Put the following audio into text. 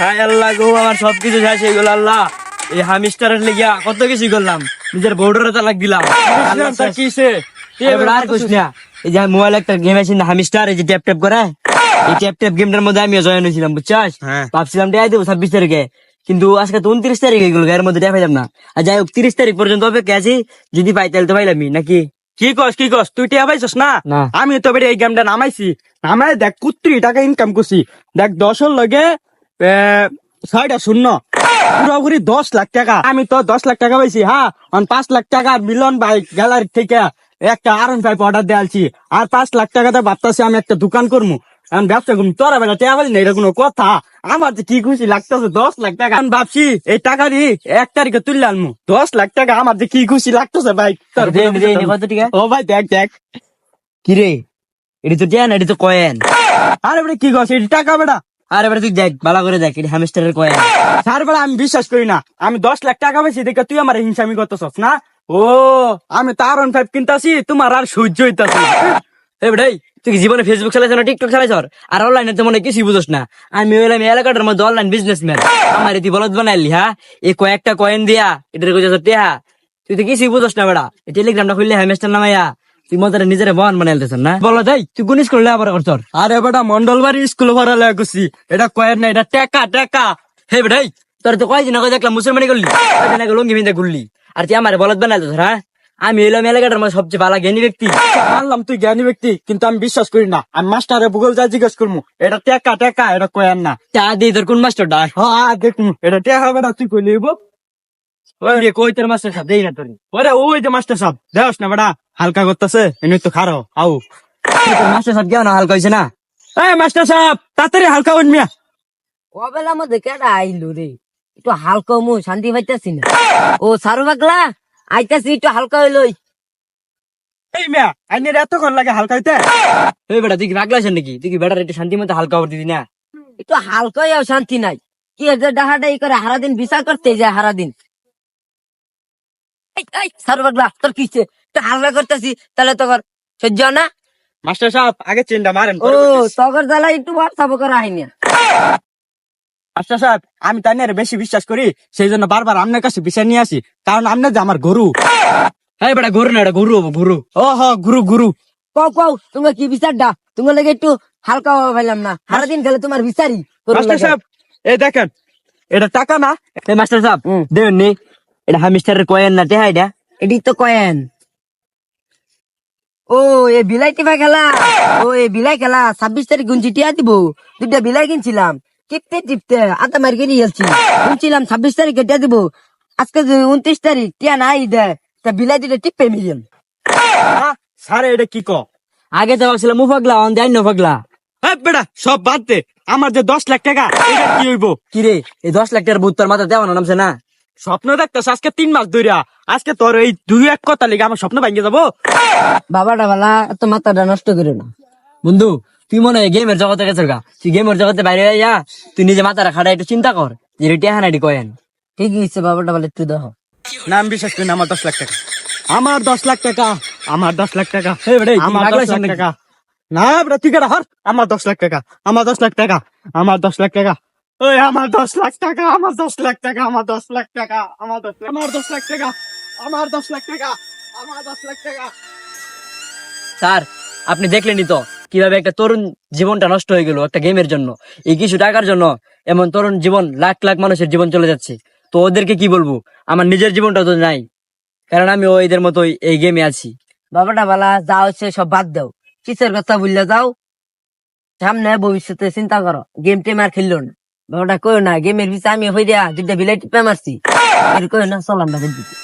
হায় আল্লাহ গো আমার সবকিছু শেষ হয়ে গেল আল্লাহ। এই হামিস্টারের লেগিয়া কত কিছু করলাম নিজের তালাক দিলাম। কিসে? এবার আর কইস না এই যে মোবাইল একটা গেম আছে না হামিস্টার এই যে ট্যাপ ট্যাপ করে এই ট্যাপ ট্যাপ গেমটার মধ্যে আমিও জয়েন হয়েছিলাম বুঝছাস? হ্যাঁ। ভাবছিলাম দেয় দেবো ছাব্বিশ তারিখে কিন্তু আজকে তো উনত্রিশ তারিখ হয়ে গেল এর মধ্যে পাইলাম না। আর যাই হোক তিরিশ তারিখ পর্যন্ত অপেক্ষা আছি যদি পাই তাহলে তো পাইলামই নাকি? কি কস কি কস তুই টিয়া পাইছস না। আমি তো বেড়ে এই গেমটা নামাইছি নামাই দেখ কুত্রি টাকা ইনকাম করছি। দেখ দশের লগে ছয়টা শূন্য। পুরোপুরি দশ লাখ টাকা। আমি তো দশ লাখ টাকা পাইছি হ্যাঁ পাঁচ লাখ টাকা মিলন বাইক গ্যালারি থেকে একটা আরন পাইপ অর্ডার দেওয়ালছি আর পাঁচ লাখ টাকাতে ভাবতেছি আমি একটা দোকান করব এখন ব্যবসা করব তোরা বেলা টেয়া পাইলি না এটা কোনো কথা। আমার যে কি খুশি লাগতেছে দশ লাখ টাকা। আমি ভাবছি এই টাকা দিয়ে এক তারিখে তুললে আনমু। দশ লাখ টাকা আমার যে কি খুশি লাগতেছে ভাই টাকা? ও ভাই দেখ দেখ। কি রে এটি তো টেন এটি তো কয়েন। আরে বেটা কি করছে এটা টাকা বেটা। আর এবার তুই দেখ ভালো করে দেখ এটি হামিস্টারের কয়েন স্যার বেটা আমি বিশ্বাস করি না। আমি দশ লাখ টাকা পাইছি দেখে তুই আমার হিংসামি করতেছস না? ও আমি তার অন ফাইভ কিনতাছি তোমার আর সহ্য হইতাছে। এ বেটাই তুই কি জীবনে ফেসবুক চালাইছ না টিকটক চালাইছ আর অনলাইনে তো মনে কিছুই বুঝোস না। আমি হইলাম এলাকাটার মধ্যে অনলাইন বিজনেসম্যান আমার এটি বলদ বানাইলি হ্যাঁ? এই কয়েকটা কয়েন দিয়া এটার কইছ টেহা। তুই তো কিছুই বুঝোস না বেড়া টেলিগ্রামটা খুললে হ্যামেস্টার নামাইয়া তুই মজারে নিজের বহন বানাইতেছ না? বলো তাই তুই কোন স্কুল আবার করছর আরে বেটা মন্ডলবাড়ি স্কুল ভরা লাগছি এটা কয়ের না এটা টাকা টাকা। হে বেটাই তোর তো কয়দিন আগে দেখলাম মুসলমানি করলি। আগে লঙ্গি মিন্দা ঘুরলি। আর তুই আমার বলদ বানাইতেছ হ্যাঁ? আমি হইলাম এলাকাটার মধ্যে সবচেয়ে ভালো জ্ঞানী ব্যক্তি। মানলাম তুই জ্ঞানী ব্যক্তি কিন্তু আমি বিশ্বাস করি না। আমি মাস্টারে ভূগোল যা জিজ্ঞেস করব এটা টাকা টাকা এটা কয়ের না। চা দিই তোর কোন মাস্টারটা হ্যাঁ দেখুন এটা টাকা বেটা তুই কইলি কই তোর মাস্টার সাহেব দেই না তোর। ওরে ওই যে মাস্টার সাহেব দেওস না বেটা। হালকা করতেছে এনে তো খারো তোর মাস্টার সাহেব কেমন হালকা হয়েছে না? এই মাস্টার সাহেব তাড়াতাড়ি হালকা উঠ মিয়া। কবেলার মধ্যে কেডা আইলো রে? একটু হালকা মু শান্তি পাইতাছি না। ও সারু পাগলা আইতাছি একটু হালকা হইলই এই মিয়া আইনের এতক্ষণ লাগে হালকা হইতে? এই বেটা তুই কি পাগলা আছেন নাকি? তুই কি বেটার একটু শান্তি মতো হালকা করে দিবি না? একটু হালকা হইয়াও শান্তি নাই। কি ডাহাডাই করে হারা দিন বিচার করতে যায় হারা দিন এই, এই, সারু পাগলা তোর কিছে একটু হালকা করতেছি তাহলে তোর সহ্য না? মাস্টার সাহেব আগে চেনটা মারেন ও তগর জ্বালা একটু হোয়াটসঅ্যাপ করা হয়নি মাস্টার সাহেব আমি তাই নিয়ে বেশি বিশ্বাস করি সেই জন্য বারবার আপনার কাছে বিচার নিয়ে আসি কারণ আপনি যে আমার গরু। এই বেটা ঘুরু না এটা ঘুরু হব, ঘুরু ও হ গুরু গুরু। কও কও তুমি কি বিচারটা? তোমার লাগে একটু হালকা হওয়া পাইলাম না। সারা দিন খেলে তোমার বিচারি মাস্টার সাহেব এই দেখেন এটা টাকা না? এই মাস্টার সাহেব। দেবেন নি এটা হামিস্টারের কয়েন না টেহা এটা। এটি তো কয়েন। ও এ বিলাই টিপা খেলা। ও এ বিলাই খেলা ছাব্বিশ তারিখ গুঞ্জি টিয়া দিব। দুটা বিলাই কিনছিলাম। টিপতে টিপতে আতা মারি কিনে গেছি। শুনছিলাম ছাব্বিশ তারিখে টিয়া দিব। আজকে যে উনত্রিশ তারিখ টিয়া নাই দে। তা বিলাই দুটা টিপে মিলিয়ন হ্যাঁ? স্যারে এটা কি ক আগে তো ভাবছিলাম মু পাগলা অন দেয় এই বেটা সব বাদ দে। আমার যে দশ লাখ টাকা এটা কি হইব? কি রে এই দশ লাখ টাকার বুথ তোর মাথা দেওয়া নামছে না? স্বপ্ন দেখতেছ আজকে তিন মাস ধরিয়া আজকে তোর এই দুই এক কথা লেগে আমার স্বপ্ন ভাঙ্গে যাব। বাবাটা বালা এত মাথাটা নষ্ট করে না। বন্ধু তুই মনে হয় গেমের জগতে গেছে গা। তুই গেমের জগতে বাইরে যা তুই নিজে মাথাটা খাটা একটু চিন্তা কর যে না এটি কয়েন। ঠিক আছে বাবাটা বালা একটু দেখো। না আমি বিশ্বাস করি না আমার দশ লাখ টাকা। আমার দশ লাখ টাকা আমার দশ লাখ টাকা। আমার দশ লাখ? টাকা। না বেটা তুই কেটা হর। আমার দশ লাখ টাকা আমার দশ লাখ টাকা আমার দশ লাখ টাকা। ওই আমার দশ লাখ টাকা আমার দশ লাখ টাকা আমার দশ লাখ টাকা আমার দশ লাখ আমার দশ লাখ টাকা আমার দশ লাখ টাকা আমার দশ লাখ টাকা। স্যার আপনি দেখলেনই তো কীভাবে একটা তরুণ জীবনটা নষ্ট হয়ে গেল একটা গেমের জন্য। এই কিছু টাকার জন্য এমন তরুণ জীবন লাখ লাখ মানুষের জীবন চলে যাচ্ছে। তো ওদেরকে কি বলব? আমার নিজের জীবনটা তো নাই। কারণ আমি ওইদের মতোই এই গেমে আছি। বাবাটা বালা যা হচ্ছে সব বাদ দাও। কিসের কথা বললে যাও? সামনে ভবিষ্যতে চিন্তা করো গেম টেম আর খেললো না। বাবাটা কই না, গেমের পিছিয়ে আমি হয়ে দিয়া দুইটা বিলাই টিপে মারছি। না চলাম দিতে